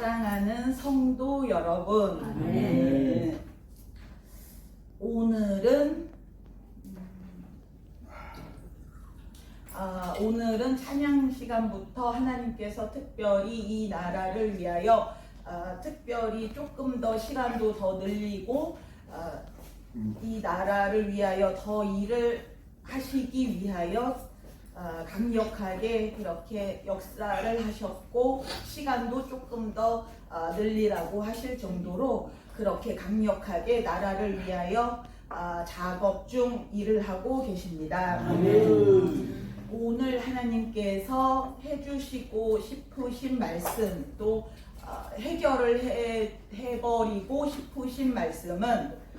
사랑하는 성도 여러분, 네. 오늘은 아, 오늘은 찬양 시간부터 하나님께서 특별히 이 나라를 위하여 아, 특별히 조금 더 시간도 더 늘리고 아, 이 나라를 위하여 더 일을 하시기 위하여 아, 강력하게 그렇게 역사를 하셨고 시간도 조금 더 아, 늘리라고 하실 정도로 그렇게 강력하게 나라를 위하여 아, 작업 중 일을 하고 계십니다. 오늘 하나님께서 해주시고 싶으신 말씀 또 아, 해결을 해, 해버리고 싶으신 말씀은 아,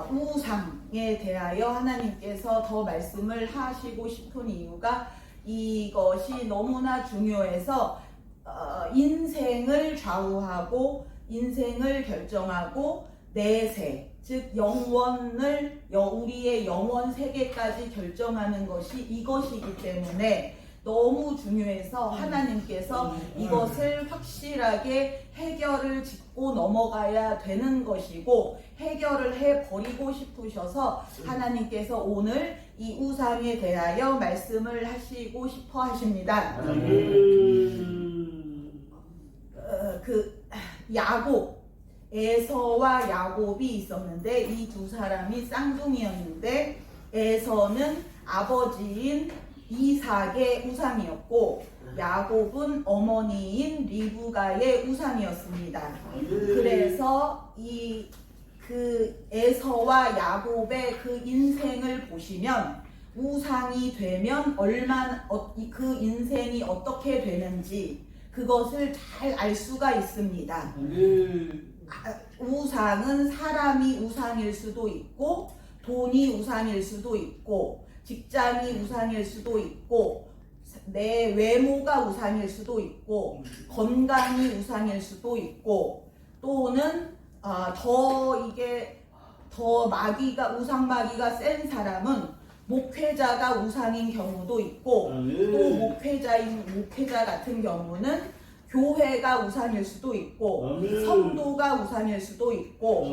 우상에 대하여 하나님께서 더 말씀을 하시고 싶은 이유가 이것이 너무나 중요해서 어, 인생을 좌우하고 인생을 결정하고 내세 즉 영원을 여- 우리의 영원 세계까지 결정하는 것이 이것이기 때문에 너무 중요해서 하나님께서 이것을 확실하게 해결을 짓고 넘어가야 되는 것이고 해결을 해 버리고 싶으셔서 하나님께서 오늘 이 우상에 대하여 말씀을 하시고 싶어 하십니다. 어, 그 야곱 에서와 야곱이 있었는데 이 두 사람이 쌍둥이였는데 에서는 아버지인 이삭의 우상이었고 야곱은 어머니인 리브가의 우상이었습니다. 그래서 이 그 에서와 야곱의 그 인생을 보시면 우상이 되면 얼마나 어, 이- 그 인생이 어떻게 되는지 그것을 잘 알 수가 있습니다. 아, 우상은 사람이 우상일 수도 있고 돈이 우상일 수도 있고 직장이 우상일 수도 있고 내 외모가 우상일 수도 있고 건강이 우상일 수도 있고 또는 아, 더 이게 더 마귀가 우상 마귀가 센 사람은 목회자가 우상인 경우도 있고 또 목회자인 목회자 같은 경우는 교회가 우상일 수도 있고. 성도가 우상일 수도 있고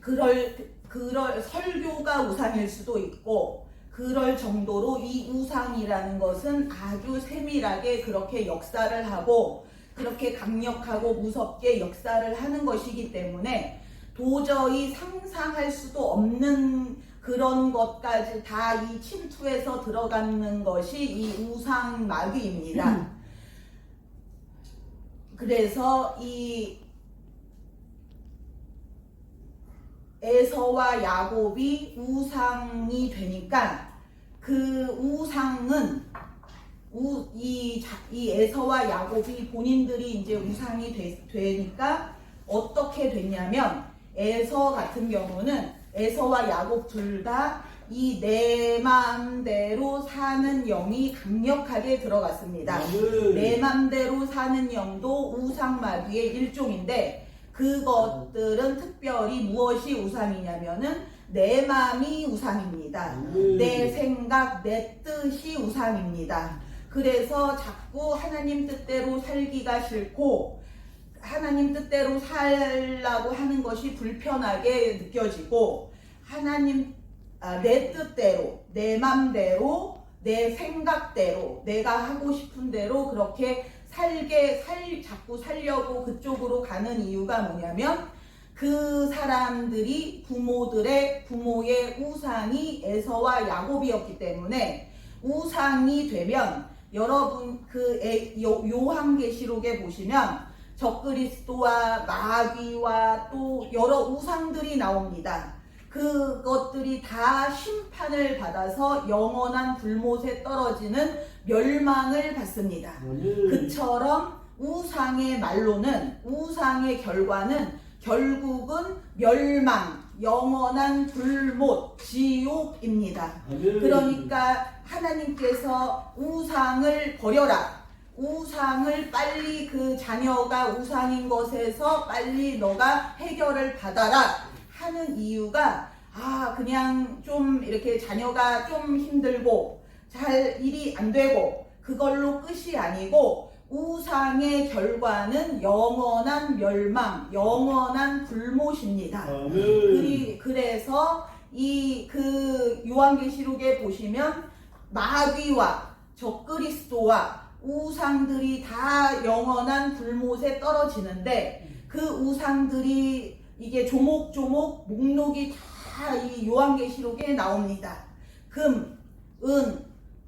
그럴 그럴 설교가 우상일 수도 있고 그럴 정도로 이 우상이라는 것은 아주 세밀하게 그렇게 역사를 하고 그렇게 강력하고 무섭게 역사를 하는 것이기 때문에 도저히 상상할 수도 없는 그런 것까지 다 이 침투해서 들어가는 것이 이 우상 마귀입니다. 그래서 이 에서와 야곱이 우상이 되니까 그 우상은 우, 이, 자- 이 에서와 야곱이 본인들이 이제 우상이 되, 되니까 어떻게 됐냐면 에서 같은 경우는 에서와 야곱 둘 다 이 내 마음대로 사는 영이 강력하게 들어갔습니다. 내 맘대로 사는 영도 우상 마귀의 일종인데 그것들은 특별히 무엇이 우상이냐면은 내 마음이 우상입니다. 내 생각, 내 뜻이 우상입니다. 그래서 자꾸 하나님 뜻대로 살기가 싫고 하나님 뜻대로 살라고 하는 것이 불편하게 느껴지고 하나님 아, 내 뜻대로 내 맘대로 내 생각대로 내가 하고 싶은 대로 그렇게 살게 살 자꾸 살려고 그쪽으로 가는 이유가 뭐냐면 그 사람들이 부모들의 부모의 우상이 에서와 야곱이었기 때문에 우상이 되면 여러분 그 요한계시록에 보시면 적그리스도와 마귀와 또 여러 우상들이 나옵니다. 그것들이 다 심판을 받아서 영원한 불못에 떨어지는 멸망을 받습니다. 그처럼 우상의 말로는 우상의 결과는 결국은 멸망, 영원한 불못, 지옥입니다. 그러니까 하나님께서 우상을 버려라. 우상을 빨리 그 자녀가 우상인 것에서 빨리 너가 해결을 받아라 하는 이유가 아 그냥 좀 이렇게 자녀가 좀 힘들고 잘 일이 안 되고 그걸로 끝이 아니고 우상의 결과는 영원한 멸망, 영원한 불못입니다. 아멘. 그리, 그래서 이 그 요한계시록에 보시면 마귀와 적그리스도와 우상들이 다 영원한 불못에 떨어지는데 그 우상들이 이게 조목조목 목록이 다 이 요한계시록에 나옵니다. 금, 은,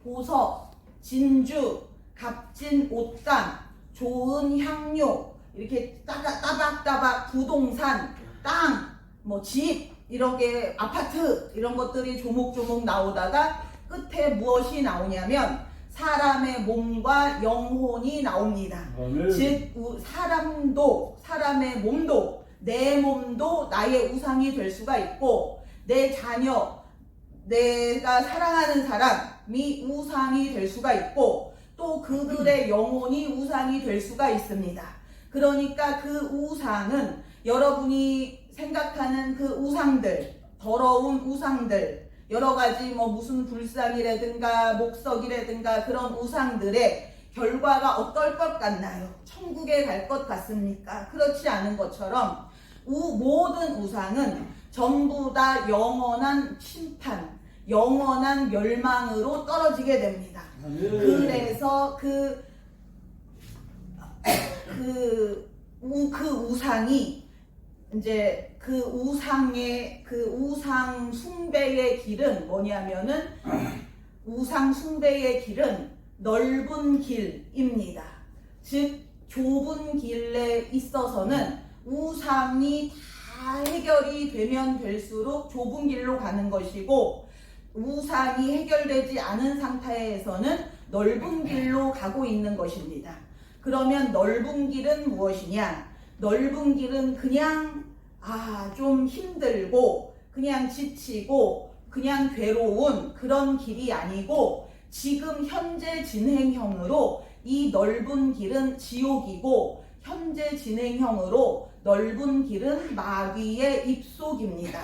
보석, 진주, 값진 옷감, 좋은 향료, 이렇게 따박, 따박따박 부동산, 땅, 뭐 집, 이렇게 아파트, 이런 것들이 조목조목 나오다가 끝에 무엇이 나오냐면 사람의 몸과 영혼이 나옵니다. 아멘. 즉 우- 사람도 사람의 몸도 내 몸도 나의 우상이 될 수가 있고 내 자녀 내가 사랑하는 사람이 우상이 될 수가 있고 또 그들의 영혼이 우상이 될 수가 있습니다. 그러니까 그 우상은 여러분이 생각하는 그 우상들 더러운 우상들 여러 가지 뭐 무슨 불상이라든가 목석이라든가 그런 우상들의 결과가 어떨 것 같나요? 천국에 갈 것 같습니까? 그렇지 않은 것처럼 우, 모든 우상은 전부 다 영원한 심판, 영원한 멸망으로 떨어지게 됩니다. 아멘. 그래서 그, 그, 우, 그 우상이 이제 그 우상의, 그 우상 숭배의 길은 뭐냐면은 우상 숭배의 길은 넓은 길입니다. 즉, 좁은 길에 있어서는 우상이 다 해결이 되면 될수록 좁은 길로 가는 것이고, 우상이 해결되지 않은 상태에서는 넓은 길로 가고 있는 것입니다. 그러면 넓은 길은 무엇이냐? 넓은 길은 그냥 아, 좀 힘들고 그냥 지치고 그냥 괴로운 그런 길이 아니고 지금 현재 진행형으로 이 넓은 길은 지옥이고 현재 진행형으로 넓은 길은 마귀의 입속입니다.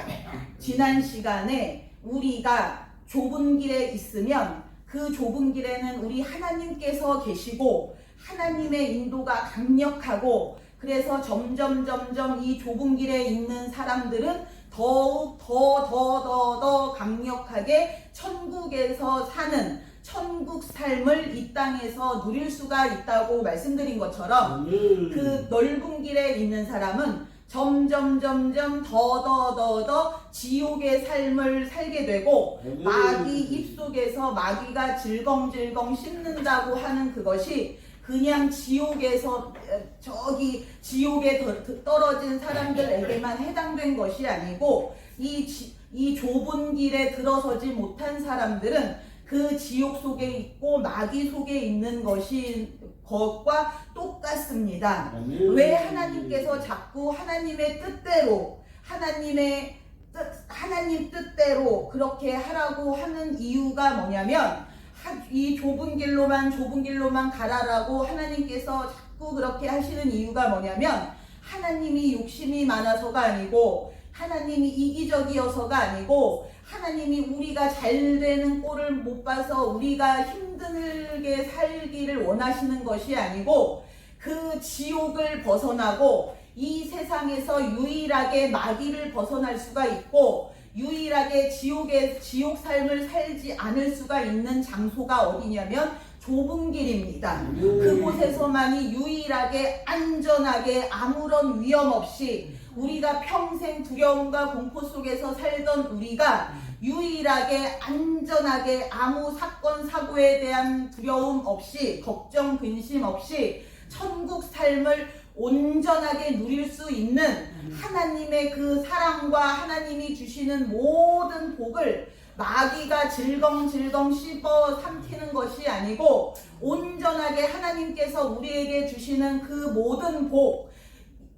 지난 시간에 우리가 좁은 길에 있으면 그 좁은 길에는 우리 하나님께서 계시고 하나님의 인도가 강력하고 그래서 점점 점점 이 좁은 길에 있는 사람들은 더욱 더 더 더 더 강력하게 천국에서 사는 천국 삶을 이 땅에서 누릴 수가 있다고 말씀드린 것처럼. 그 넓은 길에 있는 사람은 점점 점점 더 더 더 더 지옥의 삶을 살게 되고. 마귀 입속에서 마귀가 질겅질겅 씹는다고 하는 그것이 그냥 지옥에서 에, 저기 지옥에 떨어진 사람들에게만 해당된 것이 아니고 이, 지- 이 좁은 길에 들어서지 못한 사람들은 그 지옥 속에 있고 마귀 속에 있는 것이 것과 똑같습니다. 아멘. 왜 하나님께서 자꾸 하나님의 뜻대로 하나님의 뜻 하나님 뜻대로 그렇게 하라고 하는 이유가 뭐냐면 하- 이 좁은 길로만 좁은 길로만 가라라고 하나님께서 자꾸 그렇게 하시는 이유가 뭐냐면 하나님이 욕심이 많아서가 아니고 하나님이 이기적이어서가 아니고 하나님이 우리가 잘 되는 꼴을 못 봐서 우리가 힘들게 살기를 원하시는 것이 아니고 그 지옥을 벗어나고 이 세상에서 유일하게 마귀를 벗어날 수가 있고 유일하게 지옥의 지옥 삶을 살지 않을 수가 있는 장소가 어디냐면 좁은 길입니다. 그곳에서만이 유일하게 안전하게 아무런 위험 없이 우리가 평생 두려움과 공포 속에서 살던 우리가 유일하게 안전하게 아무 사건 사고에 대한 두려움 없이 걱정 근심 없이 천국 삶을 온전하게 누릴 수 있는 하나님의 그 사랑과 하나님이 주시는 모든 복을 마귀가 질겅질겅 씹어 삼키는 것이 아니고 온전하게 하나님께서 우리에게 주시는 그 모든 복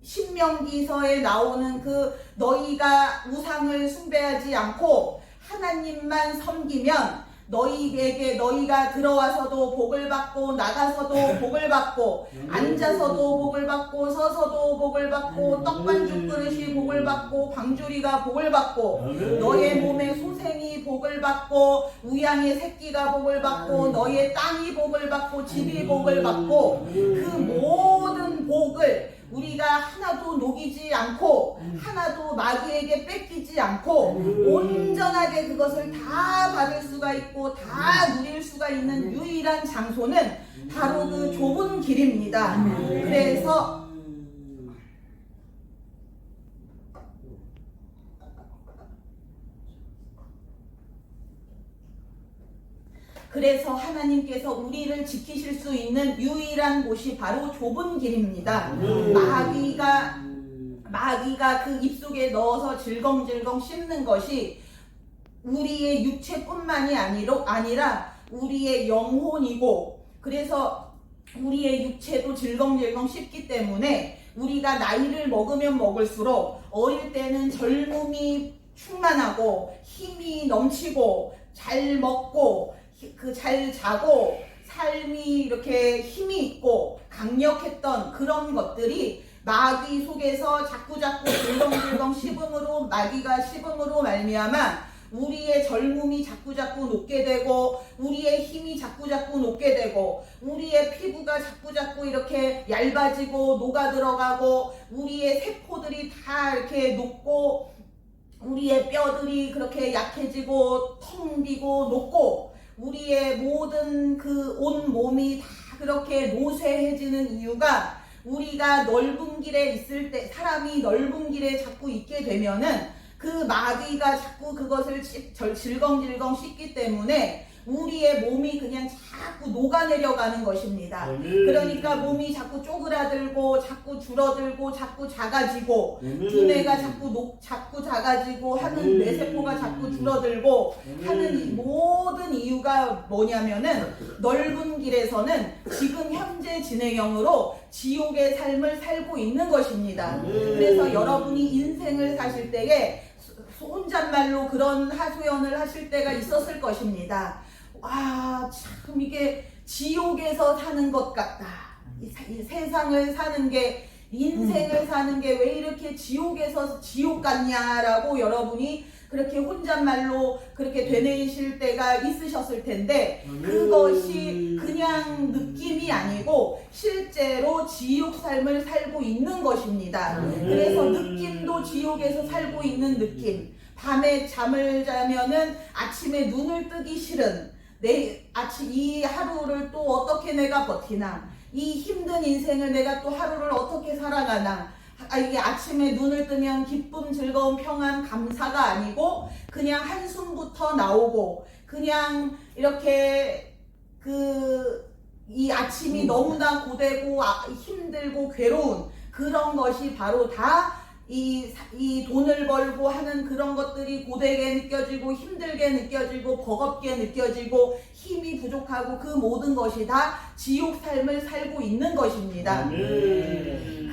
신명기서에 나오는 그 너희가 우상을 숭배하지 않고 하나님만 섬기면 너희에게 너희가 들어와서도 복을 받고 나가서도 복을 받고 앉아서도 복을 받고 서서도 복을 받고 떡반죽 그릇이 복을 받고 광주리가 복을 받고 너의 몸에 소생이 복을 받고 우양의 새끼가 복을 받고 너의 땅이 복을 받고 집이 복을 받고 그 모든 복을 우리가 하나도 녹이지 않고 하나도 마귀에게 뺏기지 않고 온전하게 그것을 다 받을 수가 있고 다 누릴 수가 있는 유일한 장소는 바로 그 좁은 길입니다. 그래서 그래서 하나님께서 우리를 지키실 수 있는 유일한 곳이 바로 좁은 길입니다. 마귀가 마귀가 그 입속에 넣어서 질겅질겅 씹는 것이 우리의 육체뿐만이 아니로, 아니라 우리의 영혼이고 그래서 우리의 육체도 질겅질겅 씹기 때문에 우리가 나이를 먹으면 먹을수록 어릴 때는 젊음이 충만하고 힘이 넘치고 잘 먹고 그 잘 자고 삶이 이렇게 힘이 있고 강력했던 그런 것들이 마귀 속에서 자꾸자꾸 들렁들렁 씹음으로 마귀가 씹음으로 말미암아 우리의 젊음이 자꾸자꾸 높게 되고 우리의 힘이 자꾸자꾸 높게 되고 우리의 피부가 자꾸자꾸 이렇게 얇아지고 녹아 들어가고 우리의 세포들이 다 이렇게 녹고 우리의 뼈들이 그렇게 약해지고 텅 비고 녹고 우리의 모든 그 온 몸이 다 그렇게 노쇠해지는 이유가 우리가 넓은 길에 있을 때 사람이 넓은 길에 자꾸 있게 되면은 그 마귀가 자꾸 그것을 질겅질겅 씹기 때문에 우리의 몸이 그냥 자꾸 녹아내려가는 것입니다. 그러니까 몸이 자꾸 쪼그라들고 자꾸 줄어들고 자꾸 작아지고 두뇌가 자꾸 녹 자꾸 작아지고 하는 뇌세포가 자꾸 줄어들고 하는 이 모든 이유가 뭐냐면은 넓은 길에서는 지금 현재 진행형으로 지옥의 삶을 살고 있는 것입니다. 그래서 여러분이 인생을 사실 때에 소- 혼잣말로 그런 하소연을 하실 때가 있었을 것입니다. 와, 참 이게 지옥에서 사는 것 같다. 이, 사- 이 세상을 사는 게 인생을 사는 게 왜 이렇게 지옥에서 지옥 같냐라고 여러분이 그렇게 혼잣말로 그렇게 되뇌이실 때가 있으셨을 텐데 그것이 그냥 느낌이 아니고 실제로 지옥 삶을 살고 있는 것입니다. 그래서 느낌도 지옥에서 살고 있는 느낌. 밤에 잠을 자면은 아침에 눈을 뜨기 싫은 내 아침 이 하루를 또 어떻게 내가 버티나? 이 힘든 인생을 내가 또 하루를 어떻게 살아가나? 아, 이게 아침에 눈을 뜨면 기쁨, 즐거움, 평안, 감사가 아니고 그냥 한숨부터 나오고 그냥 이렇게 그 이 아침이 너무나 고되고 아, 힘들고 괴로운 그런 것이 바로 다 이, 이 돈을 벌고 하는 그런 것들이 고되게 느껴지고 힘들게 느껴지고 버겁게 느껴지고 힘이 부족하고 그 모든 것이 다 지옥 삶을 살고 있는 것입니다.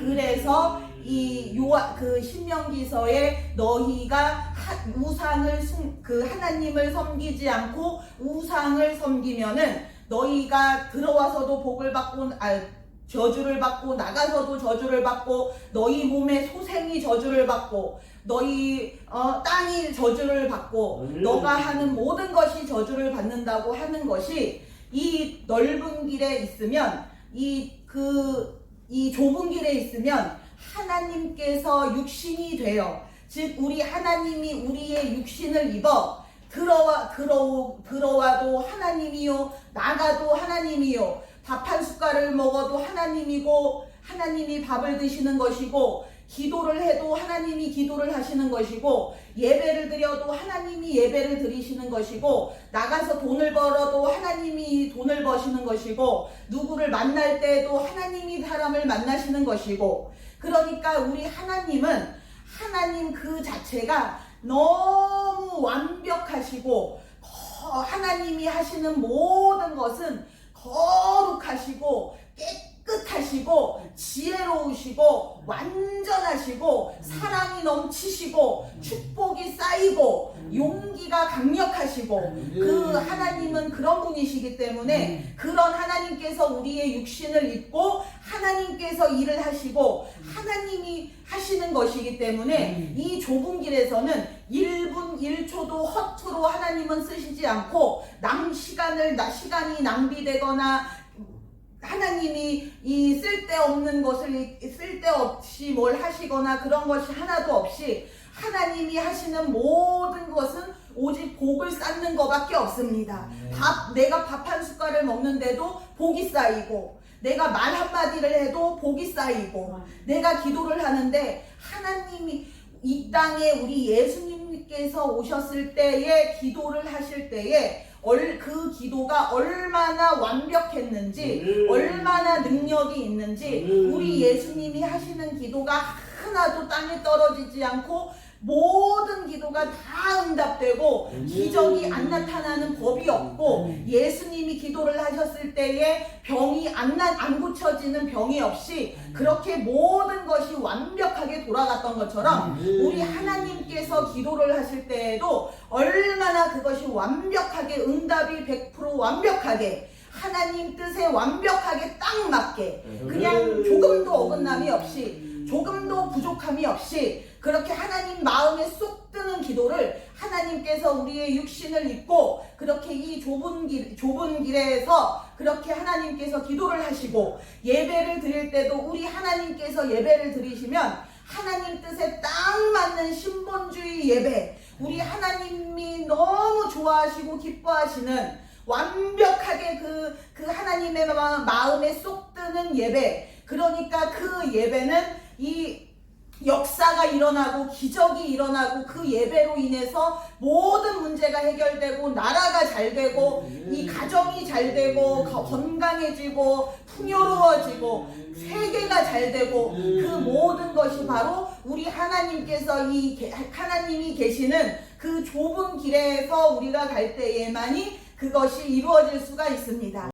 그래서 이 요아 그 신명기서에 너희가 하- 우상을 숨- 그 하나님을 섬기지 않고 우상을 섬기면은 너희가 들어와서도 복을 받고 아 저주를 받고 나가서도 저주를 받고 너희 몸에 소생이 저주를 받고 너희 어, 땅이 저주를 받고. 너가 하는 모든 것이 저주를 받는다고 하는 것이 이 넓은 길에 있으면 이 그 이 좁은 길에 있으면 하나님께서 육신이 되어 즉 우리 하나님이 우리의 육신을 입어 들어와 들어 들어와도 하나님이요 나가도 하나님이요 밥 한 숟갈을 먹어도 하나님이고 하나님이 밥을 드시는 것이고 기도를 해도 하나님이 기도를 하시는 것이고 예배를 드려도 하나님이 예배를 드리시는 것이고 나가서 돈을 벌어도 하나님이 돈을 버시는 것이고 누구를 만날 때도 하나님이 사람을 만나시는 것이고 그러니까 우리 하나님은 하나님 그 자체가 너무 완벽하시고 거- 하나님이 하시는 모든 것은 거룩하시고 깨끗 하시고 지혜로우시고 완전하시고 사랑이 넘치시고 축복이 쌓이고 용기가 강력하시고 그 하나님은 그런 분이시기 때문에 그런 하나님께서 우리의 육신을 입고 하나님께서 일을 하시고 하나님이 하시는 것이기 때문에 이 좁은 길에서는 1분 1초도 허투루 하나님은 쓰시지 않고 남 시간을 나 시간이 낭비되거나 하나님이 이 쓸데없는 것을 쓸데없이 뭘 하시거나 그런 것이 하나도 없이 하나님이 하시는 모든 것은 오직 복을 쌓는 것밖에 없습니다. 밥 내가 밥 한 숟갈을 먹는데도 복이 쌓이고 내가 말 한마디를 해도 복이 쌓이고 내가 기도를 하는데 하나님이 이 땅에 우리 예수님 께서 오셨을 때에 기도를 하실 때에 얼, 그 기도가 얼마나 완벽했는지 얼마나 능력이 있는지 우리 예수님이 하시는 기도가 하나도 땅에 떨어지지 않고 모든 기도가 다 응답되고 기적이 안 나타나는 법이 없고 예수님이 기도를 하셨을 때에 병이 안, 나, 안 고쳐지는 병이 없이 그렇게 모든 것이 완벽하게 돌아갔던 것처럼 우리 하나님께서 기도를 하실 때에도 얼마나 그것이 완벽하게 응답이 100% 완벽하게 하나님 뜻에 완벽하게 딱 맞게 그냥 조금도 어긋남이 없이 조금도 부족함이 없이 그렇게 하나님 마음에 쏙 드는 기도를 하나님께서 우리의 육신을 입고 그렇게 이 좁은 길 좁은 길에서 그렇게 하나님께서 기도를 하시고 예배를 드릴 때도 우리 하나님께서 예배를 드리시면 하나님 뜻에 딱 맞는 신본주의 예배 우리 하나님이 너무 좋아하시고 기뻐하시는 완벽하게 그, 그 하나님의 마- 마음에 쏙 드는 예배. 그러니까 그 예배는 이 역사가 일어나고 기적이 일어나고 그 예배로 인해서 모든 문제가 해결되고 나라가 잘 되고 이 가정이 잘 되고 거- 건강해지고 풍요로워지고 세계가 잘 되고 그 모든 것이 바로 우리 하나님께서 이 게- 하나님이 계시는 그 좁은 길에서 우리가 갈 때에만이 그것이 이루어질 수가 있습니다.